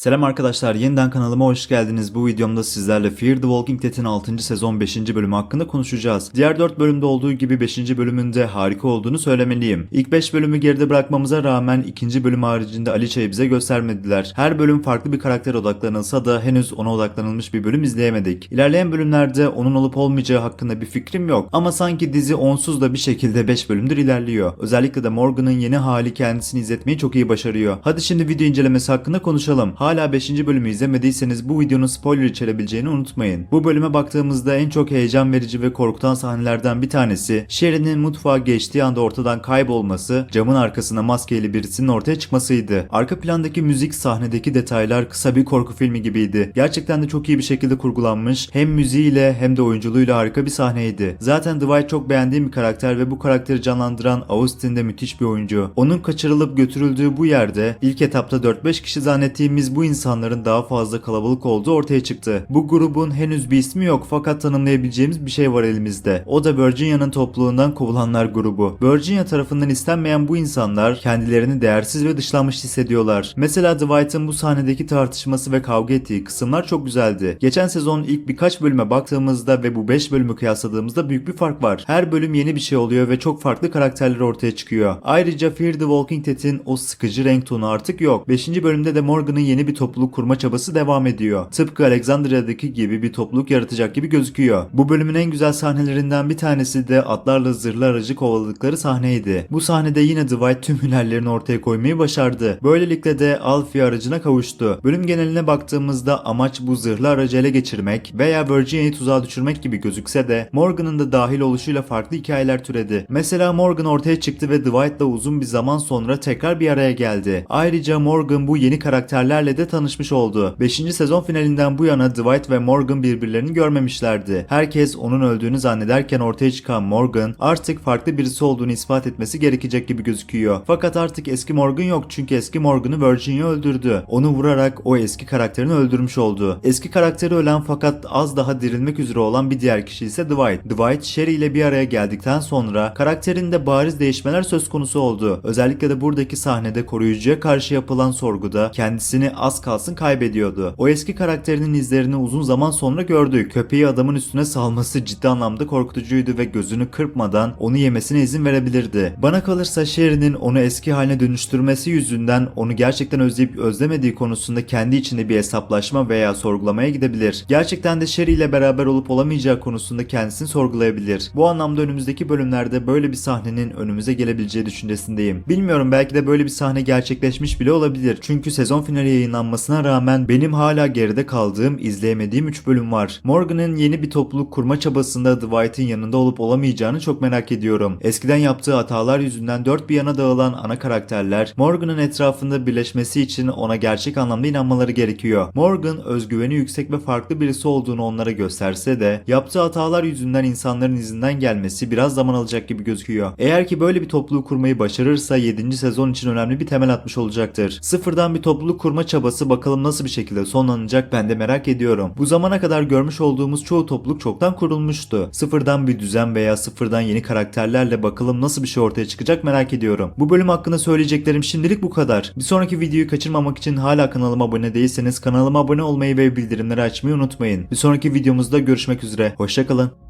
Selam arkadaşlar, yeniden kanalıma hoş geldiniz. Bu videomda sizlerle Fear the Walking Dead'in 6. sezon 5. bölümü hakkında konuşacağız. Diğer 4 bölümde olduğu gibi 5. bölümünde harika olduğunu söylemeliyim. İlk 5 bölümü geride bırakmamıza rağmen ikinci bölüm haricinde Aliça'yı bize göstermediler. Her bölüm farklı bir karakter odaklanılsa da henüz ona odaklanılmış bir bölüm izleyemedik. İlerleyen bölümlerde onun olup olmayacağı hakkında bir fikrim yok. Ama sanki dizi onsuz da bir şekilde 5 bölümdür ilerliyor. Özellikle de Morgan'ın yeni hali kendisini izletmeyi çok iyi başarıyor. Hadi şimdi video incelemesi hakkında konuşalım. 5. bölümü izlemediyseniz bu videonun spoiler içerebileceğini unutmayın. Bu bölüme baktığımızda en çok heyecan verici ve korkutan sahnelerden bir tanesi Sherry'nin mutfağa geçtiği anda ortadan kaybolması, camın arkasına maskeli birisinin ortaya çıkmasıydı. Arka plandaki müzik, sahnedeki detaylar kısa bir korku filmi gibiydi. Gerçekten de çok iyi bir şekilde kurgulanmış. Hem müziğiyle hem de oyunculuğuyla harika bir sahneydi. Zaten Dwight çok beğendiğim bir karakter ve bu karakteri canlandıran Austin de müthiş bir oyuncu. Onun kaçırılıp götürüldüğü bu yerde ilk etapta 4-5 kişi zannettiğimiz bu insanların daha fazla kalabalık olduğu ortaya çıktı. Bu grubun henüz bir ismi yok fakat tanımlayabileceğimiz bir şey var elimizde. O da Virginia'nın topluluğundan kovulanlar grubu. Virginia tarafından istenmeyen bu insanlar kendilerini değersiz ve dışlanmış hissediyorlar. Mesela Dwight'ın bu sahnedeki tartışması ve kavga ettiği kısımlar çok güzeldi. Geçen sezon ilk birkaç bölüme baktığımızda ve bu 5 bölümü kıyasladığımızda büyük bir fark var. Her bölüm yeni bir şey oluyor ve çok farklı karakterler ortaya çıkıyor. Ayrıca Fear the Walking Dead'in o sıkıcı renk tonu artık yok. 5. bölümde de Morgan'ın yeni bir topluluk kurma çabası devam ediyor. Tıpkı Alexandria'daki gibi bir topluluk yaratacak gibi gözüküyor. Bu bölümün en güzel sahnelerinden bir tanesi de atlarla zırhlı aracı kovaladıkları sahneydi. Bu sahnede yine Dwight tüm hünerlerini ortaya koymayı başardı. Böylelikle de Alfie aracına kavuştu. Bölüm geneline baktığımızda amaç bu zırhlı aracı ele geçirmek veya Virginia'yı tuzağa düşürmek gibi gözükse de Morgan'ın da dahil oluşuyla farklı hikayeler türedi. Mesela Morgan ortaya çıktı ve Dwight'la uzun bir zaman sonra tekrar bir araya geldi. Ayrıca Morgan bu yeni karakterlerle de tanışmış oldu. 5. sezon finalinden bu yana Dwight ve Morgan birbirlerini görmemişlerdi. Herkes onun öldüğünü zannederken ortaya çıkan Morgan artık farklı birisi olduğunu ispat etmesi gerekecek gibi gözüküyor. Fakat artık eski Morgan yok çünkü eski Morgan'ı Virginia öldürdü. Onu vurarak o eski karakterini öldürmüş oldu. Eski karakteri ölen fakat az daha dirilmek üzere olan bir diğer kişi ise Dwight. Dwight Sherry ile bir araya geldikten sonra karakterinde bariz değişmeler söz konusu oldu. Özellikle de buradaki sahnede koruyucuya karşı yapılan sorguda kendisini az kalsın kaybediyordu. O eski karakterinin izlerini uzun zaman sonra gördük. Köpeği adamın üstüne salması ciddi anlamda korkutucuydu ve gözünü kırpmadan onu yemesine izin verebilirdi. Bana kalırsa Sherry'nin onu eski haline dönüştürmesi yüzünden onu gerçekten özleyip özlemediği konusunda kendi içinde bir hesaplaşma veya sorgulamaya gidebilir. Gerçekten de Sherry ile beraber olup olamayacağı konusunda kendisini sorgulayabilir. Bu anlamda önümüzdeki bölümlerde böyle bir sahnenin önümüze gelebileceği düşüncesindeyim. Bilmiyorum belki de böyle bir sahne gerçekleşmiş bile olabilir. Çünkü sezon finali yayınlanmasına rağmen benim hala geride kaldığım, izleyemediğim 3 bölüm var. Morgan'ın yeni bir topluluk kurma çabasında Dwight'ın yanında olup olamayacağını çok merak ediyorum. Eskiden yaptığı hatalar yüzünden dört bir yana dağılan ana karakterler Morgan'ın etrafında birleşmesi için ona gerçek anlamda inanmaları gerekiyor. Morgan özgüveni yüksek ve farklı birisi olduğunu onlara gösterse de yaptığı hatalar yüzünden insanların izinden gelmesi biraz zaman alacak gibi gözüküyor. Eğer ki böyle bir topluluğu kurmayı başarırsa 7. sezon için önemli bir temel atmış olacaktır. Sıfırdan bir topluluk kurma çabası bakalım nasıl bir şekilde sonlanacak ben de merak ediyorum. Bu zamana kadar görmüş olduğumuz çoğu topluluk çoktan kurulmuştu. Sıfırdan bir düzen veya sıfırdan yeni karakterlerle bakalım nasıl bir şey ortaya çıkacak merak ediyorum. Bu bölüm hakkında söyleyeceklerim şimdilik bu kadar. Bir sonraki videoyu kaçırmamak için hala kanalıma abone değilseniz kanalıma abone olmayı ve bildirimleri açmayı unutmayın. Bir sonraki videomuzda görüşmek üzere. Hoşçakalın.